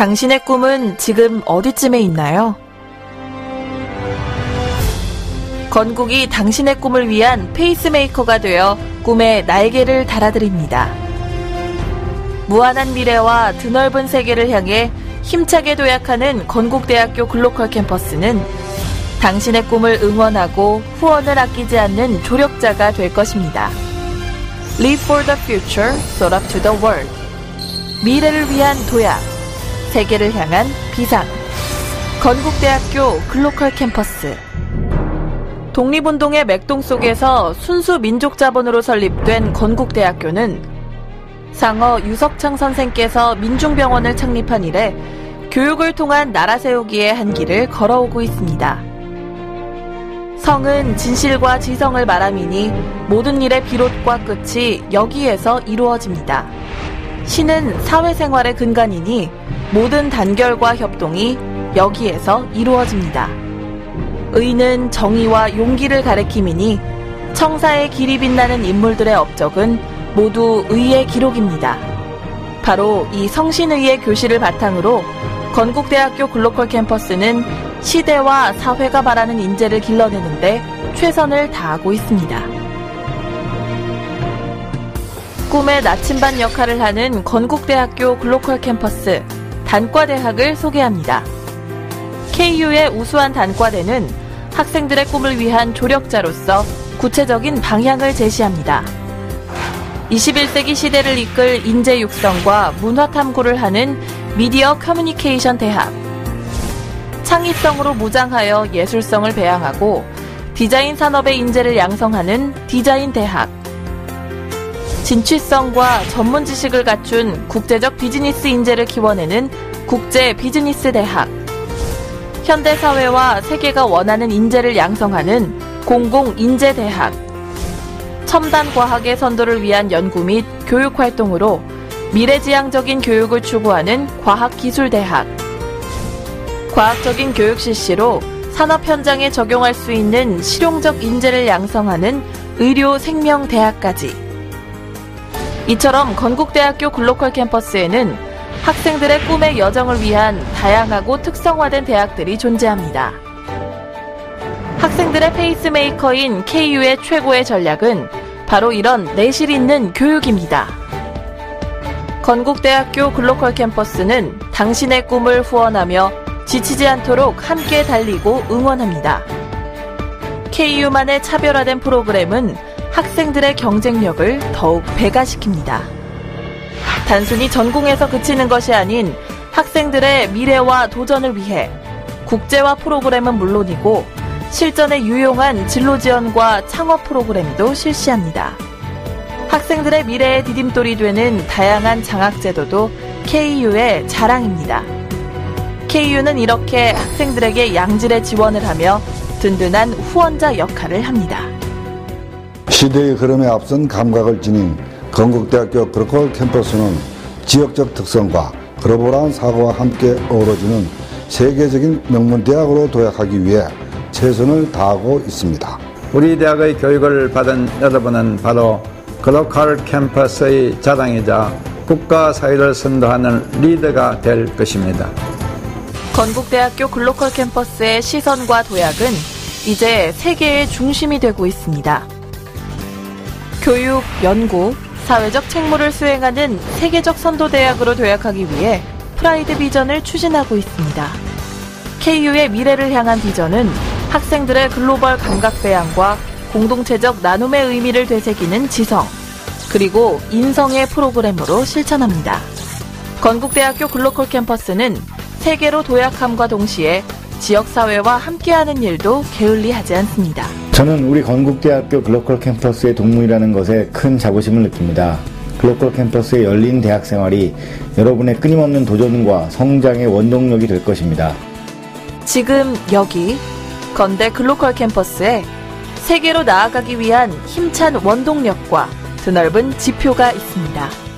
당신의 꿈은 지금 어디쯤에 있나요? 건국이 당신의 꿈을 위한 페이스메이커가 되어 꿈에 날개를 달아드립니다. 무한한 미래와 드넓은 세계를 향해 힘차게 도약하는 건국대학교 글로컬 캠퍼스는 당신의 꿈을 응원하고 후원을 아끼지 않는 조력자가 될 것입니다. Live for the future, soar up to the world. 미래를 위한 도약, 세계를 향한 비상. 건국대학교 글로컬 캠퍼스. 독립운동의 맥동 속에서 순수 민족 자본으로 설립된 건국대학교는 상어 유석창 선생께서 민중병원을 창립한 이래 교육을 통한 나라 세우기의 한 길을 걸어오고 있습니다. 성은 진실과 지성을 말함이니 모든 일의 비롯과 끝이 여기에서 이루어집니다. 신은 사회생활의 근간이니 모든 단결과 협동이 여기에서 이루어집니다. 의는 정의와 용기를 가리킴이니 청사의 길이 빛나는 인물들의 업적은 모두 의의 기록입니다. 바로 이 성신의의 교실을 바탕으로 건국대학교 글로컬 캠퍼스는 시대와 사회가 바라는 인재를 길러내는데 최선을 다하고 있습니다. 꿈의 나침반 역할을 하는 건국대학교 글로컬 캠퍼스 단과대학을 소개합니다. KU의 우수한 단과대는 학생들의 꿈을 위한 조력자로서 구체적인 방향을 제시합니다. 21세기 시대를 이끌 인재 육성과 문화 탐구를 하는 미디어 커뮤니케이션 대학. 창의성으로 무장하여 예술성을 배양하고 디자인 산업의 인재를 양성하는 디자인 대학. 진취성과 전문 지식을 갖춘 국제적 비즈니스 인재를 키워내는 국제 비즈니스 대학. 현대 사회와 세계가 원하는 인재를 양성하는 공공 인재 대학. 첨단 과학의 선도를 위한 연구 및 교육 활동으로 미래지향적인 교육을 추구하는 과학기술대학. 과학적인 교육 실시로 산업 현장에 적용할 수 있는 실용적 인재를 양성하는 의료 생명대학까지. 이처럼 건국대학교 글로컬 캠퍼스에는 학생들의 꿈의 여정을 위한 다양하고 특성화된 대학들이 존재합니다. 학생들의 페이스메이커인 KU의 최고의 전략은 바로 이런 내실 있는 교육입니다. 건국대학교 글로컬 캠퍼스는 당신의 꿈을 후원하며 지치지 않도록 함께 달리고 응원합니다. KU만의 차별화된 프로그램은 학생들의 경쟁력을 더욱 배가시킵니다. 단순히 전공에서 그치는 것이 아닌 학생들의 미래와 도전을 위해 국제화 프로그램은 물론이고 실전에 유용한 진로 지원과 창업 프로그램도 실시합니다. 학생들의 미래의 디딤돌이 되는 다양한 장학제도도 KU의 자랑입니다. KU는 이렇게 학생들에게 양질의 지원을 하며 든든한 후원자 역할을 합니다. 시대의 흐름에 앞선 감각을 지닌 건국대학교 그로컬 캠퍼스는 지역적 특성과 글로벌한 사고와 함께 어우러지는 세계적인 명문 대학으로 도약하기 위해 최선을 다하고 있습니다. 우리 대학의 교육을 받은 여러분은 바로 글로컬 캠퍼스의 자랑이자 국가 사회를 선도하는 리더가 될 것입니다. 건국대학교 글로컬 캠퍼스의 시선과 도약은 이제 세계의 중심이 되고 있습니다. 교육, 연구, 사회적 책무를 수행하는 세계적 선도대학으로 도약하기 위해 프라이드 비전을 추진하고 있습니다. KU의 미래를 향한 비전은 학생들의 글로벌 감각 배양과 공동체적 나눔의 의미를 되새기는 지성, 그리고 인성의 프로그램으로 실천합니다. 건국대학교 글로컬 캠퍼스는 세계로 도약함과 동시에 지역사회와 함께하는 일도 게을리하지 않습니다. 저는 우리 건국대학교 글로컬 캠퍼스의 동문이라는 것에 큰 자부심을 느낍니다. 글로컬 캠퍼스의 열린 대학 생활이 여러분의 끊임없는 도전과 성장의 원동력이 될 것입니다. 지금 여기 건대 글로컬 캠퍼스에 세계로 나아가기 위한 힘찬 원동력과 드넓은 지표가 있습니다.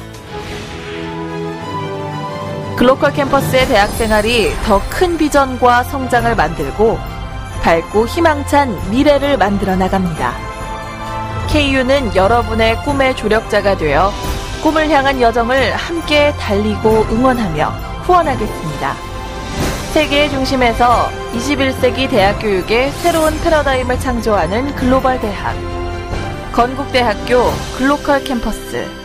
글로컬 캠퍼스의 대학 생활이 더 큰 비전과 성장을 만들고 밝고 희망찬 미래를 만들어 나갑니다. KU는 여러분의 꿈의 조력자가 되어 꿈을 향한 여정을 함께 달리고 응원하며 후원하겠습니다. 세계의 중심에서 21세기 대학 교육의 새로운 패러다임을 창조하는 글로벌 대학. 건국대학교 글로컬 캠퍼스